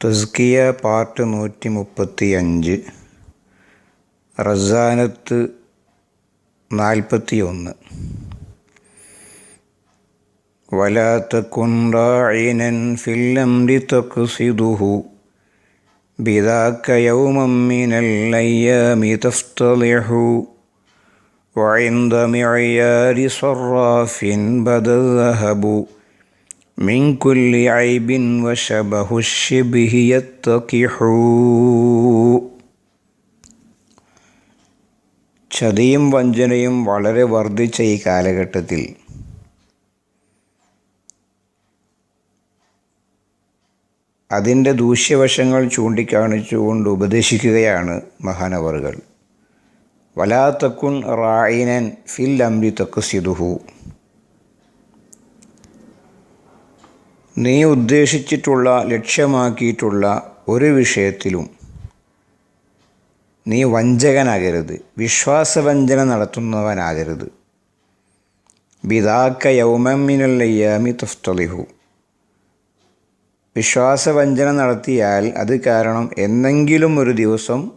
തസ്കിയ part നൂറ്റി മുപ്പത്തി അഞ്ച് റസാനത്ത് നാൽപ്പത്തി ഒന്ന് ولا تكن راعنا في الأمر تقصده بذاك يوما من الأيام تفتضح وعند معيار صراف بدا الذهب من كل عيب وشبه الشبه يتقح ചതിയും വഞ്ചനയും വളരെ വർദ്ധിച്ച ഈ കാലഘട്ടത്തിൽ അതിൻ്റെ ദൂഷ്യവശങ്ങൾ ചൂണ്ടിക്കാണിച്ചുകൊണ്ട് ഉപദേശിക്കുകയാണ് മഹാനവറുകൾ വലാത്തക്കുൻ റായിനൻ ഫിൽ അംരി തക്കുസിദുഹു നീ ഉദ്ദേശിച്ചിട്ടുള്ള ലക്ഷ്യമാക്കിയിട്ടുള്ള ഒരു വിഷയത്തിലും നീ വഞ്ചകനാകരുത്. വിശ്വാസവഞ്ചന നടത്തുന്നവനാകരുത്. ബിതാക്ക യൗമമ്മിനല്ലയ്യാമി തുഫ്തലിഹു. വിശ്വാസവഞ്ചന നടത്തിയാൽ അത് കാരണം എന്നെങ്കിലും ഒരു ദിവസം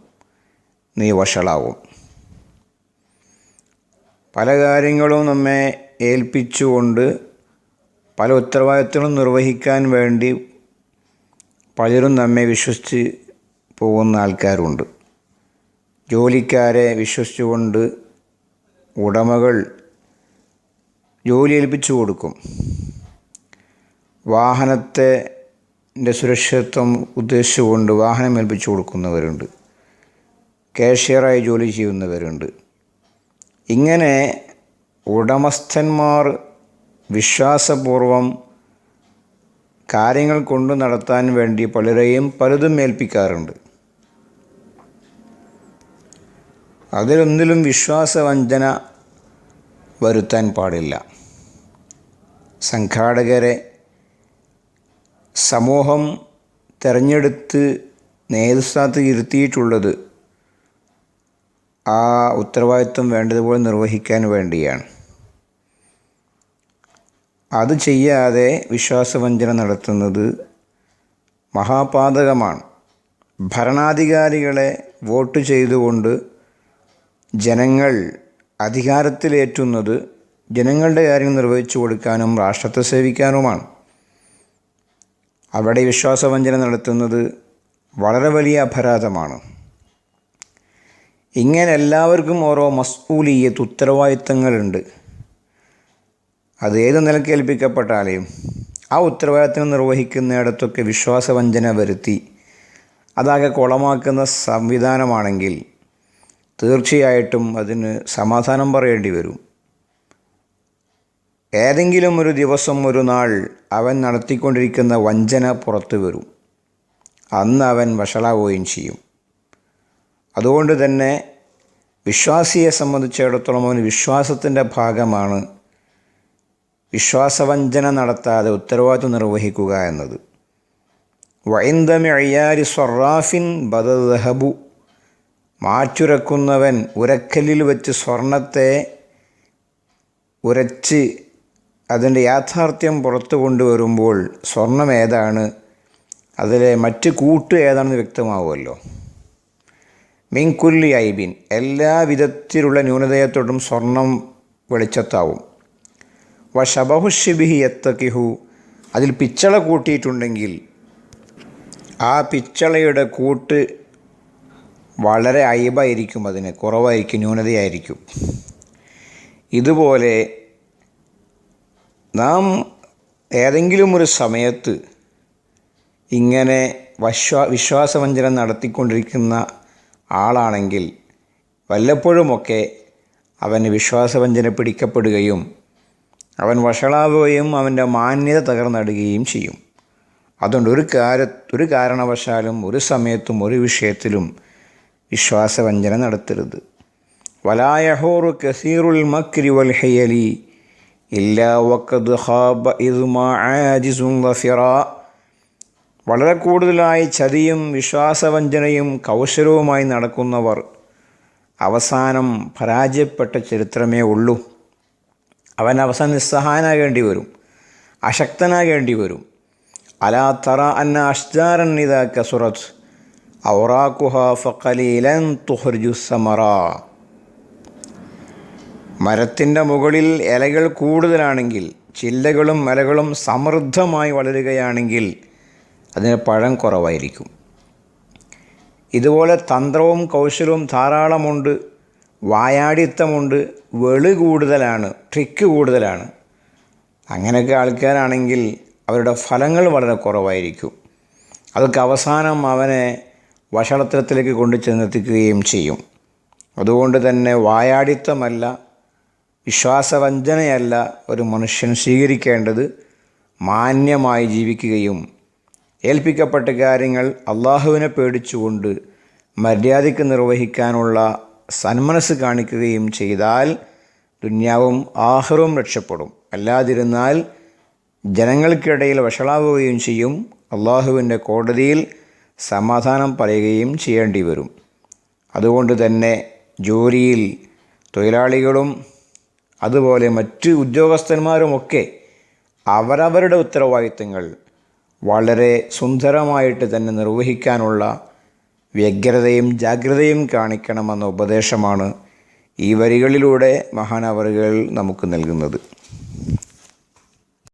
നീ വഷളാവും. പല കാര്യങ്ങളും നമ്മെ ഏൽപ്പിച്ചുകൊണ്ട് പല ഉത്തരവാദിത്തങ്ങളും നിർവഹിക്കാൻ വേണ്ടി പലരും നമ്മെ വിശ്വസിച്ച് പോകുന്ന ആൾക്കാരുണ്ട്. ജോലിക്കാരെ വിശ്വസിച്ചുകൊണ്ട് ഉടമകൾ ജോലി ഏൽപ്പിച്ചു കൊടുക്കും. വാഹനത്തെ സുരക്ഷിതത്വം ഉദ്ദേശിച്ചുകൊണ്ട് വാഹനം ഏൽപ്പിച്ചു കൊടുക്കുന്നവരുണ്ട്. കാഷ്യറായി ജോലി ചെയ്യുന്നവരുണ്ട്. ഇങ്ങനെ ഉടമസ്ഥന്മാർ വിശ്വാസപൂർവം കാര്യങ്ങൾ കൊണ്ടു നടത്താൻ വേണ്ടി പലരെയും പലതും ഏൽപ്പിക്കാറുണ്ട്. അതിലൊന്നിലും വിശ്വാസവഞ്ചന വരുത്താൻ പാടില്ല. സംഘാടകരെ സമൂഹം തിരഞ്ഞെടുത്ത് നേതൃസ്ഥാനത്ത് ഇരുത്തിയിട്ടുള്ളത് ആ ഉത്തരവാദിത്വം വേണ്ടതുപോലെ നിർവഹിക്കാൻ വേണ്ടിയാണ്. അത് ചെയ്യാതെ വിശ്വാസവഞ്ചന നടത്തുന്നത് മഹാപാതകമാണ്. ഭരണാധികാരികളെ വോട്ട് ചെയ്തുകൊണ്ട് ജനങ്ങൾ അധികാരത്തിലേറ്റുന്നത് ജനങ്ങളുടെ കാര്യം നിർവഹിച്ചു കൊടുക്കാനും രാഷ്ട്രത്തെ സേവിക്കാനുമാണ്. അവിടെ വിശ്വാസവഞ്ചന നടത്തുന്നത് വളരെ വലിയ അപരാധമാണ്. ഇങ്ങനെ എല്ലാവർക്കും ഓരോ മസ്ഊലിയത്ത് ഉത്തരവാദിത്തങ്ങളുണ്ട്. അത് ഏത് ഏൽപ്പിക്കപ്പെട്ടാലെയും ആ ഉത്തരവാദിത്തം നിർവഹിക്കുന്നിടത്തൊക്കെ വിശ്വാസവഞ്ചന വരുത്തി അതാകെ കുളമാക്കുന്ന സംവിധാനമാണെങ്കിൽ തീർച്ചയായിട്ടും അതിന് സമാധാനം പറയേണ്ടി വരും. ഏതെങ്കിലും ഒരു ദിവസം ഒരു നാൾ അവൻ നടത്തിക്കൊണ്ടിരിക്കുന്ന വഞ്ചന പുറത്തു വരും. അന്ന് അവൻ വഷളാവുകയും ചെയ്യും. അതുകൊണ്ട് തന്നെ വിശ്വാസിയെ സംബന്ധിച്ചിടത്തോളം അവന് വിശ്വാസത്തിന്റെ ഭാഗമാണ് വിശ്വാസവഞ്ചന നടത്താതെ ഉത്തരവാദിത്വം നിർവഹിക്കുക എന്നത്. വൈന്ദമി സ്വറാഫിൻ ബദഹബു മാറ്റുരക്കുന്നവൻ ഉരക്കലിൽ വെച്ച് സ്വർണത്തെ ഉരച്ച് അതിന്റെ യാഥാർത്ഥ്യം പുറത്തു കൊണ്ടുവരുമ്പോൾ സ്വർണം ഏതാണ്? അതിലെ മറ്റ് കൂട്ട് ഏതാണെന്ന് വ്യക്തമാവുമല്ലോ. മിങ്കുല്ലി ഐബിൻ. എല്ലാ വിധത്തിലുള്ള സ്വർണം വെളിച്ചത്താവും. വ ഷബഹുഷിബിഹി എത്തക്കിഹു അതിൽ പിച്ചള കൂട്ടിയിട്ടുണ്ടെങ്കിൽ ആ പിച്ചളയുടെ കൂട്ട് വളരെ അയബായിരിക്കും അതിന് കുറവായിരിക്കും ന്യൂനതയായിരിക്കും. ഇതുപോലെ നാം ഏതെങ്കിലും ഒരു സമയത്ത് ഇങ്ങനെ വശ്വാ വിശ്വാസവഞ്ചനം നടത്തിക്കൊണ്ടിരിക്കുന്ന ആളാണെങ്കിൽ വല്ലപ്പോഴുമൊക്കെ അവന് വിശ്വാസവഞ്ചന പിടിക്കപ്പെടുകയും അവൻ വഷളാവുകയും അവന്റെ മാന്യത തകർന്നടുകയും ചെയ്യും. അതുകൊണ്ട് ഒരു കാര ഒരു കാരണവശാലും ഒരു സമയത്തും ഒരു വിഷയത്തിലും വിശ്വാസവഞ്ചന നടത്തരുത്. വലായഹോറു കസീറുൽ മക്രി വൽ ഹയലി ഇല്ലാ വക്കത് ഹാബ വഫിറ വളരെ കൂടുതലായി ചതിയും വിശ്വാസവഞ്ചനയും കൗശലവുമായി നടക്കുന്നവർ അവസാനം പരാജയപ്പെട്ട ചരിത്രമേ ഉള്ളൂ. അവൻ അവസാനം നിസ്സഹായനാകേണ്ടി വരും. അശക്തനാകേണ്ടി വരും. അലാ തറ അന്ന അഷ്ജാരൻ ഇതാ കസുറത്ത് ഔറാഖുഹ ഫഖലീലൻ തുഹർജു സമറ. മരത്തിന്റെ മുകളിൽ ഇലകൾ കൂടുതലാണെങ്കിൽ ചില്ലകളും മലകളും സമൃദ്ധമായി വളരുകയാണെങ്കിൽ അതിന് പഴം കുറവായിരിക്കും. ഇതുപോലെ തന്ത്രവും കൗശലവും ധാരാളമുണ്ട്. വായാടിത്തമുണ്ട് വെളി കൂടുതലാണ് ട്രിക്ക് കൂടുതലാണ്. അങ്ങനെയൊക്കെ ആൾക്കാരാണെങ്കിൽ അവരുടെ ഫലങ്ങൾ വളരെ കുറവായിരിക്കും. അതൊക്കെ അവസാനം അവനെ വഷളത്തരത്തിലേക്ക് കൊണ്ടു ചെന്നെത്തിക്കുകയും ചെയ്യും. അതുകൊണ്ട് തന്നെ വായാടിത്തമല്ല വിശ്വാസവഞ്ചനയല്ല ഒരു മനുഷ്യൻ സ്വീകരിക്കേണ്ടത് മാന്യമായി ജീവിക്കുകയും ഏൽപ്പിക്കപ്പെട്ട കാര്യങ്ങൾ അള്ളാഹുവിനെ പേടിച്ചുകൊണ്ട് മര്യാദയ്ക്ക് നിർവഹിക്കാനുള്ള സന്മനസ് കാണിക്കുകയും ചെയ്താൽ ദുന്യാവും ആഹ്റവും രക്ഷപ്പെടും. അല്ലാതിരുന്നാൽ ജനങ്ങൾക്കിടയിൽ വഷളാവുകയും ചെയ്യും. അള്ളാഹുവിന്റെ കോടതിയിൽ സമാധാനം പറയുകയും ചെയ്യേണ്ടി വരും. അതുകൊണ്ട് തന്നെ ജോലിയിൽ തൊഴിലാളികളും അതുപോലെ മറ്റ് ഉദ്യോഗസ്ഥന്മാരുമൊക്കെ അവരവരുടെ ഉത്തരവാദിത്തങ്ങൾ വളരെ സുന്ദരമായിട്ട് തന്നെ നിർവഹിക്കാനുള്ള വ്യഗ്രതയും ജാഗ്രതയും കാണിക്കണമെന്ന ഉപദേശമാണ് ഈ വരികളിലൂടെ മഹാനവറുകൾ നമുക്ക് നൽകുന്നത്.